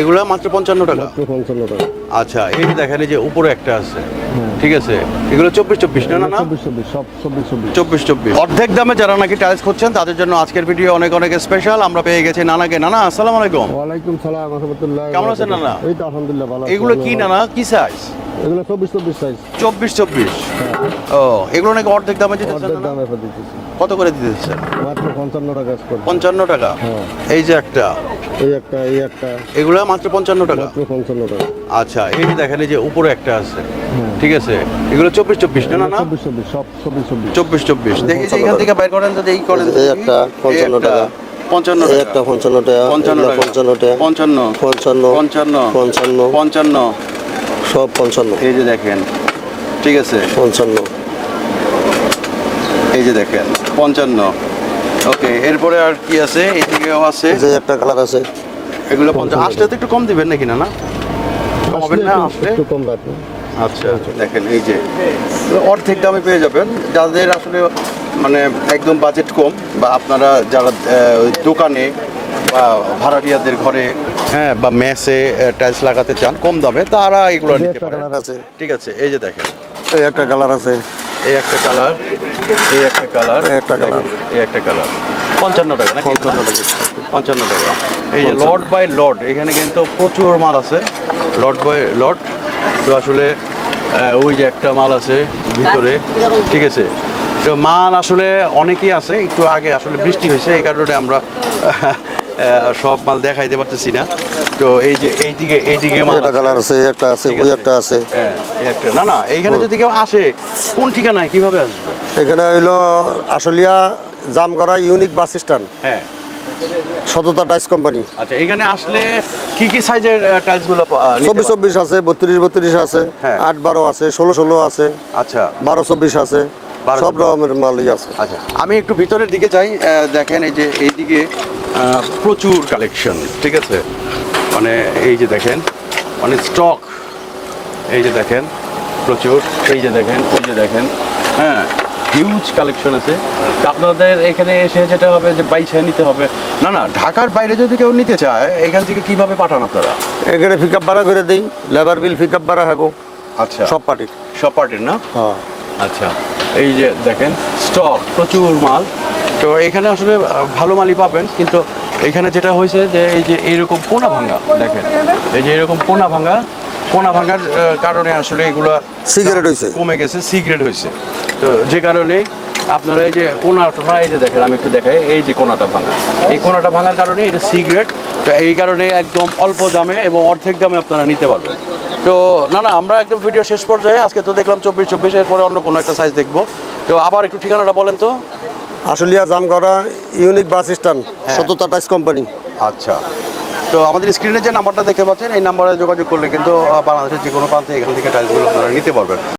এগুলো মাত্র পঞ্চান্ন টাকা? পঞ্চান্ন টাকা। আচ্ছা এই যে দেখেন এই যে উপরে একটা আছে। ঠিক আছে? এগুলো চব্বিশ চব্বিশ না না চব্বিশ চব্বিশ অর্ধেক দামে যারা নাকি টাইলস খুঁজছেন তাদের জন্য আজকের ভিডিও অনেক অনেক স্পেশাল আমরা পেয়ে গেছি নানাকে। নানা আসসালামু আলাইকুম। ওয়ালাইকুম সালাম রহমতুল্লাহ কেমন আছেন নানা? এই তো আলহামদুলিল্লাহ ভালো এগুলো কি নানা? কি সাইজ এগুলো চব্বিশ চব্বিশ সাইজ চব্বিশ চব্বিশ। ও এগুলো নাকি অর্ধেক দামে দিতেছেন অর্ধেক দামে দিতেছি। কত করে দিতেছেন? মাত্র পঞ্চান্ন টাকা পঞ্চান্ন টাকা। হ্যাঁ। এই যে একটা। এই একটা এই একটা। এগুলো মাত্র পঞ্চান্ন টাকা? মাত্র পঞ্চান্ন টাকা। আচ্ছা এই যে দেখেন এই যে উপরে একটা আছে। ঠিক আছে? এগুলো চব্বিশ চব্বিশ না না না? চব্বিশ চব্বিশ সব চব্বিশ চব্বিশ। চব্বিশ চব্বিশ। দেখি যে এখান থেকে বাইর করেন যদি এই করেন এই একটা পঞ্চান্ন টাকা। পঞ্চান্ন একটা পঞ্চান্ন টাকা পঞ্চান্ন পঞ্চান্ন টাকা। পঞ্চান্ন। পঞ্চান্ন। পঞ্চান্ন। পঞ্চান্ন। পঞ্চান্ন। সব পঞ্চান্ন। এই যে দেখেন ঠিক আছে? পঞ্চান্ন। এই যে দেখেন পঞ্চান্ন। ওকে এরপরে আর কি আছে? এইদিকেও আছে। যে একটা কালার আছে। এগুলো পঞ্চান্ন আসলে তো একটু কম দিবেন নাকি না না কমাবেন না আসলে? একটু কম রাখব। আচ্ছা দেখেন এই যে অর্ধেক দামে পেয়ে যাবেন। যাদের আসলে মানে একদম বাজেট কম বা আপনারা যারা ওই দোকানে বা ভাড়াটিয়াদের ঘরে হ্যাঁ বা মেসে টাইলস লাগাতে চান কম দামে তারা এগুলো নিতে পারেন। আছে। ঠিক আছে এই যে দেখেন। এই একটা কালার আছে। এই একটা কালার এই একটা কালার এই একটা colour। এই একটা কালার পঞ্চান্ন টাকা পঞ্চান্ন টাকা। পঞ্চান্ন টাকা। এই যে লট বাই লট এখানে কিন্তু প্রচুর মাল আছে। লট বাই লট তো আসলে ওই যে একটা মাল আছে ভিতরে ঠিক আছে? তো মাল আসলে অনেকই আছে একটু আগে আসলে বৃষ্টি হয়েছে এই কারণে আমরা সব মাল দেখাইতে পারতেছি না। তো এই যে এইদিকে এইদিকে মাল একটা কালার আছে একটা আছে ওই একটা আছে। হ্যাঁ একটা। না না এইখানে যদি কেউ আসে কোন ঠিকানায় কীভাবে আসবে? এখানে হইল Ashulia Jamgara unique bus stand. হ্যাঁ। সততা কোম্পানি। আচ্ছা এখানে আসলে কি কি সাইজের টাইলসগুলো চব্বিশ চব্বিশ আছে বত্রিশ বত্রিশ আছে হ্যাঁ। আট বারো আছে ষোলো ষোলো আছে আচ্ছা। বারো চব্বিশ আছে সব রকমের মালই আছে। আচ্ছা আমি একটু ভিতরের দিকে যাই দেখেন এই যে এইদিকে প্রচুর কালেকশন ঠিক আছে? মানে এই যে দেখেন মানে স্টক এই যে দেখেন প্রচুর এই যে দেখেন ওই যে দেখেন হ্যাঁ। হিউজ কালেকশন আছে। তা আপনাদের এখানে এসে যেটা হবে যে বাইছে নিতে হবে। না না ঢাকার বাইরে যদি কেউ নিতে চায় এখান থেকে কীভাবে পাঠান আপনারা? এখানে পিক আপ ভাড়া করে দিই লেবার বিল পিক আপ ভাড়া হাগো। আচ্ছা। সব পার্টির। সব পার্টির না? হ্যাঁ। আচ্ছা এই যে দেখেন স্টক প্রচুর মাল। তো এখানে আসলে ভালো মালই পাবেন কিন্তু এখানে যেটা হয়েছে যে এই যে এইরকম কোনা ভাঙা দেখেন এই যে এরকম কোনা ভাঙা কোনা ভাঙার কারণে আসলে এগুলো সিগারেট হয়েছে কমে গেছে সিগারেট হয়েছে তো যে কারণে আপনারা এই যে কোনাটা এই যে দেখেন আমি একটু দেখাই এই যে কোনাটা ভাঙা। এই কোনাটা ভাঙার কারণে এটা সিগারেট তো এই কারণে একদম অল্প দামে এবং অর্ধেক দামে আপনারা নিতে পারবেন। তো না না আমরা একদম ভিডিও শেষ পর্যায়ে আজকে তো দেখলাম চব্বিশ চব্বিশ এরপরে অন্য কোনো একটা সাইজ দেখব। তো আবার একটু ঠিকানাটা বলেন তো। Ashulia Jamgara unique bus stand Sotota টাইস কোম্পানি আচ্ছা। তো আমাদের স্ক্রিনে যে নাম্বারটা দেখতে পাচ্ছেন, এই নাম্বারে যোগাযোগ করলে কিন্তু বাংলাদেশের যে কোনো প্রান্তে এখান থেকে টাইলসগুলো আপনারা নিতে পারবেন।